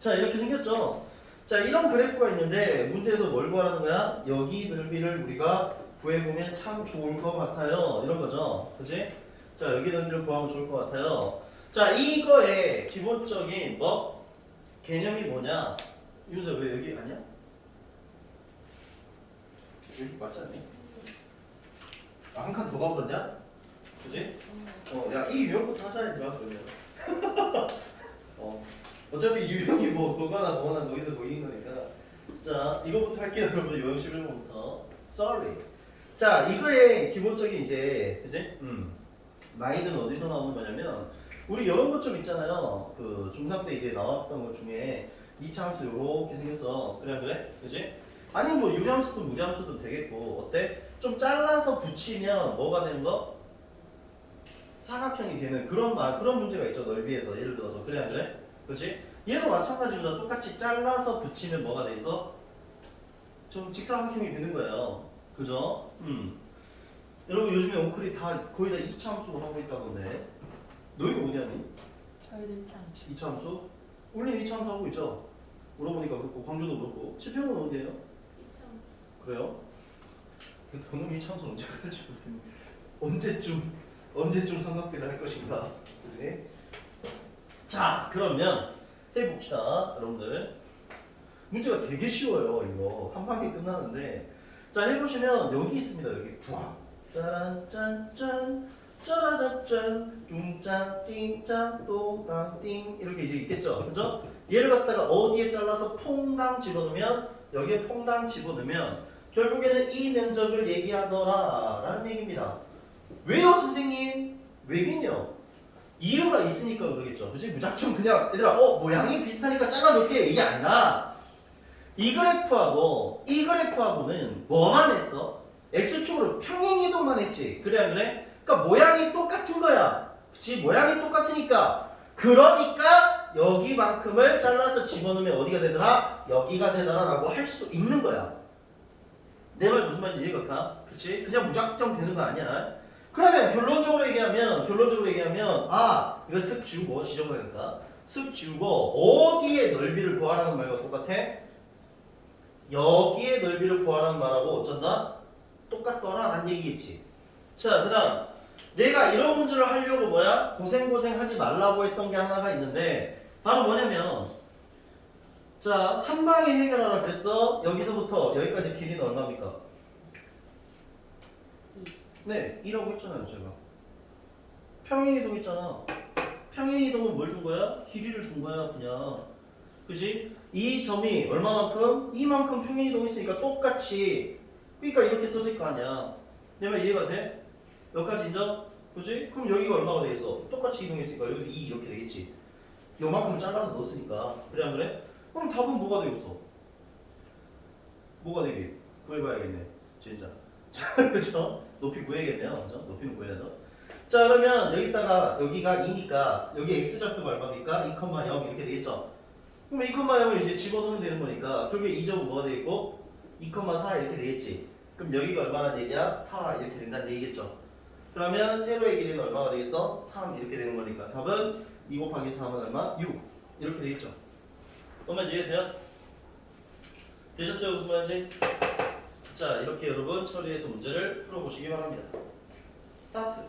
자 이렇게 생겼죠. 자 이런 그래프가 있는데 문제에서 뭘 구하라는 거야? 여기 넓이를 우리가 구해보면 참 좋을 것 같아요. 이런 거죠. 그지? 자 여기 넓이를 구하면 좋을 것 같아요. 자 이거의 기본적인 뭐 개념이 뭐냐? 윤서 왜 여기 아니야? 여기 맞지 않니? 아, 한칸 더 가버렸냐? 그지? 어, 야, 이 유형부터 하자, 얘들아, 그러면. 어, 어차피 유형이 뭐, 거거나 거거나 거기서 거기인 거니까. 자, 이거부터 할게요, 여러분. 유형 11번부터. Sorry. 자, 이거의 기본적인 이제, 그지? 음. 마인드는 어디서 나오는 거냐면, 우리 이런 것 좀 있잖아요. 그, 중3 때 이제 나왔던 것 중에, 이차함수 요렇게 생겼어. 그래, 안 그래? 그지? 아니, 뭐, 유리함수도 무리함수도 되겠고, 어때? 좀 잘라서 붙이면 뭐가 되는 거? 사각형이 되는 그런 말 그런 문제가 있죠 넓이에서 예를 들어서 그래 안 그래? 그렇지? 얘도 마찬가지로 똑같이 잘라서 붙이면 뭐가 돼 있어? 좀 직사각형이 되는 거예요 그죠? 음 여러분 요즘에 옹클이 다 거의 다 이차함수로 하고 있다던데 너희는 뭐냐니? 저희들 참 이차함수? 우리는 이차함수 하고 있죠 물어보니까 그렇고 광주도 그렇고 치평은 어디예요? 그래요? 그 그놈 이차함수 언제 끝날지 모르겠네 언제쯤 언제쯤 삼각비를 할 것인가 그지? 자 그러면 해봅시다 여러분들. 문제가 되게 쉬워요 이거. 한 방에 끝나는데. 자 해보시면 여기 있습니다 여기. 부항 짜란 짠 짠. 짜라짠짠. 뚱짠 띵짠. 또땅띵. 이렇게 이제 있겠죠? 그죠? 얘를 갖다가 어디에 잘라서 퐁당 집어넣으면 여기에 퐁당 집어넣으면 결국에는 이 면적을 얘기하더라 라는 얘기입니다. 왜요 선생님? 왜긴요? 이유가 있으니까 그러겠죠 그지? 무작정 그냥 얘들아 어 모양이 비슷하니까 잘라놓게 이게 아니라 이 그래프하고 이 그래프하고는 뭐만 했어? x축으로 평행 이동만 했지 그래 안 그래? 그러니까 모양이 똑같은 거야 그치? 모양이 똑같으니까 그러니까 여기만큼을 잘라서 집어넣으면 어디가 되더라? 여기가 되더라 라고 할 수 있는 거야 내 말 무슨 말인지 이해가 가? 그치? 그냥 무작정 되는 거 아니야 그러면 결론적으로 얘기하면 결론적으로 얘기하면 아 이거 쓱 지우고 지정하니까 쓱 지우고 어디에 넓이를 구하라는 말과 똑같아? 여기에 넓이를 구하라는 말하고 어쩐다? 똑같더라 라는 얘기겠지 자 그다음 내가 이런 문제를 하려고 뭐야? 고생고생 하지 말라고 했던 게 하나가 있는데 바로 뭐냐면 자 한 방에 해결하라 그랬어 여기서부터 여기까지 길이는 얼마입니까? 네, 2라고 했잖아요, 제가. 평행이동 했잖아. 평행이동은 뭘 준 거야? 길이를 준 거야, 그냥. 그지? 이 점이 얼마만큼? 이만큼 평행이동 했으니까 똑같이. 그러니까 이렇게 써질 거 아니야. 내말 이해가 돼? 여기까지 인정? 그지? 그럼 여기가 얼마가 되겠어? 똑같이 이동했으니까 여기도 2 이렇게 되겠지. 요만큼 잘라서 넣었으니까. 그래, 안 그래? 그럼 답은 뭐가 되겠어? 뭐가 되게? 구해봐야겠네, 진짜. 자, 그죠? 높이 구해야겠네요. 그죠? 높이는 구해야죠. 자, 그러면 여기다가 여기가 2니까 여기 x 좌표가 얼마입니까? 2,0 이렇게 되겠죠? 그럼 2,0을 이제 집어넣으면 되는 거니까 결국에 2점은 뭐가 되겠고 2,4 이렇게 되겠지. 그럼 여기가 얼마나 얘기야? 4 이렇게 된다는 얘기겠죠. 그러면 세로의 길이는 얼마가 되겠어? 3 이렇게 되는 거니까 답은 2 곱하기 3은 얼마? 6 이렇게 되겠죠. 엄마 이해돼요? 되셨어요? 무슨 말인지? 자 이렇게 여러분 처리해서 문제를 풀어보시기 바랍니다. 스타트